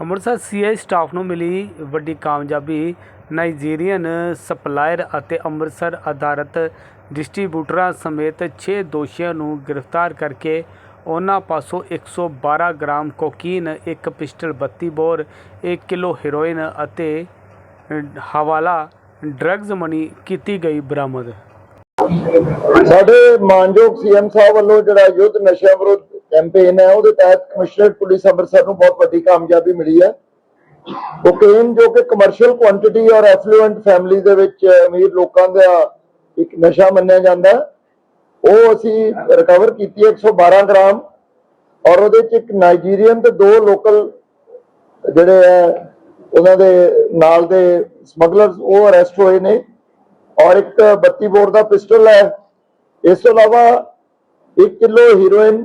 Amritsar CI staff ਨੂੰ ਮਿਲੀ ਵੱਡੀ ਕਾਮਯਾਬੀ। ਨਾਈਜੀਰੀਅਨ ਸਪਲਾਇਰ ਅਤੇ ਅੰਮ੍ਰਿਤਸਰ ਆਧਾਰਿਤ ਡਿਸਟ੍ਰੀਬਿਊਟਰਾਂ ਸਮੇਤ 6 ਦੋਸ਼ੀਆਂ ਨੂੰ ਗ੍ਰਿਫਤਾਰ ਕਰਕੇ ਉਹਨਾਂ ਪਾਸੋਂ 112 ਗ੍ਰਾਮ ਕੋਕੀਨ, ਇੱਕ ਪਿਸਟਲ 32 ਬੋਰ 1 ਕਿਲੋ ਹੈਰੋਇਨ ਅਤੇ ਹਵਾਲਾ ਡਰੱਗਜ਼ ਮਨੀ ਕੀਤੀ ਗਈ ਬਰਾਮਦ। ਸਾਡੇ ਮਾਨਯੋਗ ਸੀਐਮ ਸਾਹਿਬ ਵੱਲੋਂ ਜਿਹੜਾ ਯੁੱਧ ਨਸ਼ਿਆਂ ਵਿਰੁੱਧ ਕੈਂਪੇਨ ਹੈ, ਉਹਦੇ ਤਹਿਤ ਕਮਿਸ਼ਨਰ ਪੁਲਿਸ ਅੰਮ੍ਰਿਤਸਰ ਨੂੰ ਬਹੁਤ ਵੱਡੀ ਕਾਮਯਾਬੀ ਮਿਲੀ ਹੈ। ਕੋਕੇਨ ਜੋ ਕਿ ਕਮਰਸ਼ੀਅਲ ਕੁਆਂਟੀਟੀ ਔਰ ਐਫਲੂਐਂਟ ਫੈਮਿਲੀ ਦੇ ਵਿੱਚ ਅਮੀਰ ਲੋਕਾਂ ਦਾ ਇੱਕ ਨਸ਼ਾ ਮੰਨਿਆ ਜਾਂਦਾ ਉਹ ਅਸੀਂ ਰਿਕਵਰ ਕੀਤੀ 112 ਗ੍ਰਾਮ ਔਰ ਉਹਦੇ ਚ ਇੱਕ ਨਾਈਜੀਰੀਅਨ ਤੇ ਦੋ ਲੋਕਲ ਜਿਹੜੇ ਹੈ, ਉਹਨਾਂ ਦੇ ਨਾਲ ਦੇ ਸਮਗਲਰਸ ਉਹ ਅਰੈਸਟ ਹੋਏ ਨੇ ਔਰ ਇੱਕ 32 ਬੋਰ ਦਾ ਪਿਸਟਲ ਹੈ। ਇਸ ਤੋਂ ਇਲਾਵਾ 1 ਕਿਲੋ ਹੀਰੋਇਨ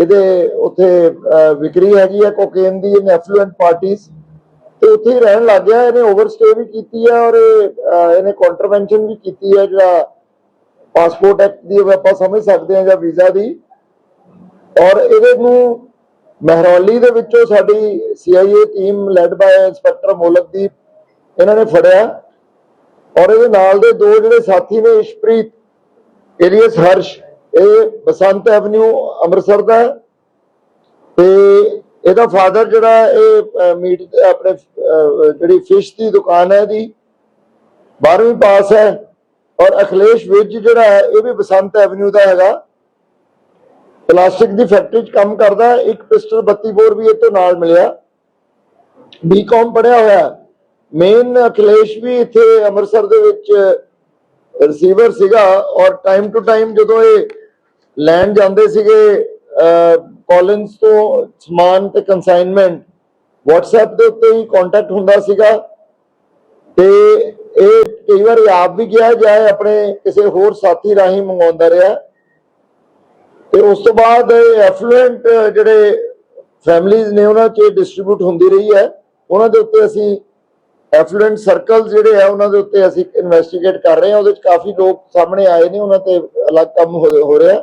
ਇਹਦੇ ਉੱਥੇ ਵਿਕਰੀ ਹੈਗੀ ਹੈ ਕੋਕੇਨ ਦੀ ਇਨ ਐਫਲੂਐਂਟ ਪਾਰਟੀਆਂ ਤੇ ਉੱਥੇ ਹੀ ਰਹਿਣ ਲੱਗ ਗਿਆ ਇਹਨੇ ਓਵਰਸਟੇ ਵੀ ਕੀਤੀ ਹੈ ਔਰ ਇਹ, ਇਹਨੇ ਕੰਟਰਵੈਂਸ਼ਨ ਵੀ ਕੀਤੀ ਹੈ ਜਿਹੜਾ ਪਾਸਪੋਰਟ ਐਕਟ ਦੀ ਆਪਾਂ ਸਮਝ ਸਕਦੇ ਹਾਂ ਜਾਂ ਵੀਜ਼ਾ ਦੀ। ਔਰ ਇਹਦੇ ਨੂੰ ਮਹਿਰੌਲੀ ਦੇ ਵਿੱਚੋਂ ਸਾਡੀ CIA team led by inspector Molakdeep ਇਹਨਾਂ ਨੇ ਫੜਿਆ। ਔਰ ਇਹਦੇ ਨਾਲ ਦੇ ਦੋ ਜਿਹੜੇ ਸਾਥੀ ਨੇ ਇਸ਼ਪ੍ਰੀਤ ਏਲੀਅਸ ਹਰਸ਼ ਇਹ ਬਸੰਤ ਐਵਨਿਊ ਅੰਮ੍ਰਿਤਸਰ ਦਾ ਤੇ ਇਹਦਾ ਫਾਦਰ ਜਿਹੜਾ ਇਹ ਮੀਟ, ਆਪਣੇ ਜਿਹੜੀ ਫਿਸ਼ ਦੀ ਦੁਕਾਨ ਹੈ ਦੀ 12ਵੀਂ ਪਾਸ ਹੈ। ਔਰ ਅਖਲੇਸ਼ ਵਿਜ ਜਿਹੜਾ ਹੈ, ਇਹ ਵੀ ਬਸੰਤ ਐਵਨਿਊ ਦਾ ਹੈਗਾ। ਪਲਾਸਟਿਕ ਦੀ ਫੈਕਟਰੀ 'ਚ ਕੰਮ ਕਰਦਾ ਇੱਕ ਪਿਸਟਲ 32 ਬੋਰ ਵੀ ਇਹ ਤੋਂ ਨਾਲ ਮਿਲਿਆ। ਬੀਕਾਮ ਪੜਿਆ ਹੋਇਆ ਮੇਨ ਅਖਲੇਸ਼ ਵੀ ਇੱਥੇ ਅੰਮ੍ਰਿਤਸਰ ਦੇ ਵਿੱਚ ਰਿਸੀਵਰ ਸੀਗਾ। ਔਰ ਟਾਈਮ ਟੂ ਟਾਈਮ ਜਦੋਂ ਇਹ ਲੈਣ ਜਾਂਦੇ ਸੀਗੇ ਕਾਲਿੰਸ ਤੋਂ ਸਮਾਨ ਤੇ ਕੰਸਾਈਨਮੈਂਟ WhatsApp ਦੇ ਉੱਤੇ ਹੀ ਕੰਟੈਕਟ ਹੁੰਦਾ ਸੀਗਾ। ਤੇ ਇਹ ਕਈ ਵਾਰ ਆਪ ਵੀ ਗਿਆ ਜਾਏ ਆਪਣੇ ਕਿਸੇ ਹੋਰ ਸਾਥੀ ਰਾਹੀਂ ਮੰਗਵਾਉਂਦਾ ਰਿਹਾ। ਤੇ ਉਸ ਤੋਂ ਬਾਅਦ ਐਫਲੂਐਂਟ ਜਿਹੜੇ ਫੈਮਲੀਆਂ ਨੇ, ਉਹਨਾਂ 'ਚ ਡਿਸਟ੍ਰੀਬਿਊਟ ਹੁੰਦੀ ਰਹੀ ਹੈ। ਉਹਨਾਂ ਦੇ ਉੱਤੇ ਅਸੀਂ ਐਫਲੂਐਂਟ ਸਰਕਲ ਜਿਹੜੇ ਆ, ਉਹਨਾਂ ਦੇ ਉੱਤੇ ਅਸੀਂ ਇਨਵੈਸਟੀਗੇਟ ਕਰ ਰਹੇ ਹਾਂ। ਉਹਦੇ 'ਚ ਕਾਫੀ ਲੋਕ ਸਾਹਮਣੇ ਆਏ ਨੇ, ਉਹਨਾਂ ਤੇ ਅਲੱਗ ਕੰਮ ਹੋ ਰਿਹਾ।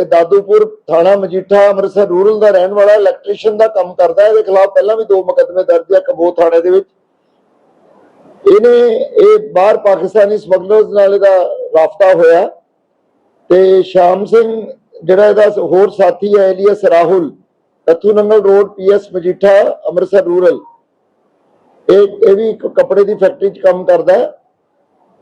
ਇਹ ਦਾਦੂਪੁਰ ਥਾਣਾ ਮਜੀਠਾ ਅੰਮ੍ਰਿਤਸਰ ਰੂਰਲ ਦਾ ਰਹਿਣ ਵਾਲਾ ਇਲੈਕਟ੍ਰੀਸ਼ੀਅਨ ਦਾ ਕੰਮ ਕਰਦਾ ਹੈ। ਇਹਦੇ ਖਿਲਾਫ ਪਹਿਲਾਂ ਵੀ ਦੋ ਮੁਕੱਦਮੇ ਦਰਜ ਹੈ ਕਬੋ ਥਾਣੇ ਦੇ ਵਿੱਚ। ਇਹਨੇ ਇਹ ਬਾਹਰ ਪਾਕਿਸਤਾਨੀ ਸਮਗਲਰਸ ਨਾਲ ਇਹਦਾ ਰਾਫਤਾ ਹੋਇਆ। ਤੇ ਸ਼ਾਮ ਸਿੰਘ, ਜਿਹੜਾ ਇਹਦਾ ਹੋਰ ਸਾਥੀ ਹੈ alias Rahul Tatthu Nangal road PS Majitha, Amritsar rural. ਇਹ ਇਹ ਵੀ ਕੱਪੜੇ ਦੀ ਫੈਕਟਰੀ 'ਚ ਕੰਮ ਕਰਦਾ ਹੈ।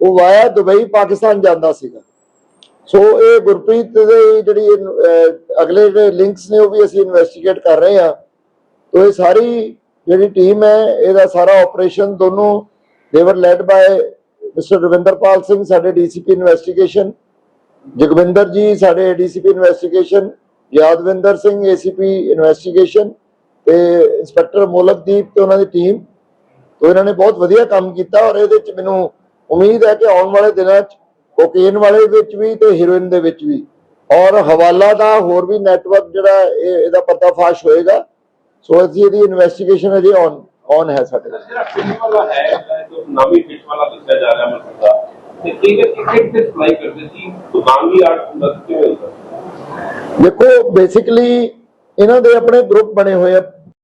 ਉਹ ਵਾਇਆ ਦੁਬਈ, ਪਾਕਿਸਤਾਨ ਜਾਂਦਾ ਸੀਗਾ। ਸੋ ਇਹ ਗੁਰਪ੍ਰੀਤ ਦੇ ਜਿਹੜੀ ਅਗਲੇ ਜਿਹੜੇ ਲਿੰਕਸ ਨੇ, ਉਹ ਵੀ ਅਸੀਂ ਇਨਵੈਸਟੀਗੇਟ ਕਰ ਰਹੇ ਹਾਂ। ਤੋ, ਇਹ ਸਾਰੀ ਜਿਹੜੀ ਟੀਮ ਹੈ, ਇਹਦਾ ਸਾਰਾ ਆਪਰੇਸ਼ਨ ਦੋਨੋਂ ਦੇਵਰ led by mister Ravinderpal Singh, ਸਾਡੇ ਡੀਸੀਪੀ ਇਨਵੈਸਟੀਗੇਸ਼ਨ ਜਗਵਿੰਦਰ ਜੀ, ਸਾਡੇ DCP investigation Yadwinder Singh ACP investigation ਤੇ ਇੰਸਪੈਕਟਰ ਮੋਲਕਦੀਪ ਤੇ ਉਹਨਾਂ ਦੀ ਟੀਮ ਤੋਂ, ਇਹਨਾਂ ਨੇ ਬਹੁਤ ਵਧੀਆ ਕੰਮ ਕੀਤਾ ਔਰ ਇਹਦੇ ਵਿੱਚ ਮੈਨੂੰ ਉਮੀਦ ਹੈ ਕਿ ਆਉਣ ਵਾਲੇ ਦਿਨਾਂ 'ਚ ਕੋਕੇਨ ਵਾਲੇ ਵਿੱਚ ਵੀ ਤੇ ਹੀਰੋਇਨ ਦੇ ਵਿੱਚ ਵੀ। ਔਰ ਹਵਾਲਾ ਦਾ ਹੋਰ ਵੀ ਨੈਟਵਰਕ ਜਿਹੜਾ ਇਹ- ਇਹਦਾ ਪਰਦਾਫਾਸ਼ ਹੋਏਗਾ। ਸੋ ਅਸੀਂ ਇਹਦੀ ਇਨਵੈਸਟੀਗੇਸ਼ਨ ਅਜੇ ਔਨ ਔਨ ਹੈ ਸਾਡੇ ਜਿਹੜਾ ਫਿਲਮ ਵਾਲਾ ਹੈ ਜੋ ਨਾਮੀ ਫਿਲਮ ਰਿਹਾ ਅੰਮ੍ਰਿਤਸਰ ਦਾ ਤੇ ਇਹ ਕਿੱਥੇ ਤੇ ਸਪਲਾਈ ਕਰਦੇ ਸੀ? ਦੁਕਾਨ ਵੀ ਆਟ ਹੁੰਦਾ ਸੀ ਕਿਵੇਂ ਹੁੰਦਾ ਸੀ? ਦੇਖੋ ਬੇਸਿਕਲੀ ਇਹਨਾਂ ਦੇ ਆਪਣੇ ਗਰੁੱਪ ਬਣੇ ਹੋਏ ਆ।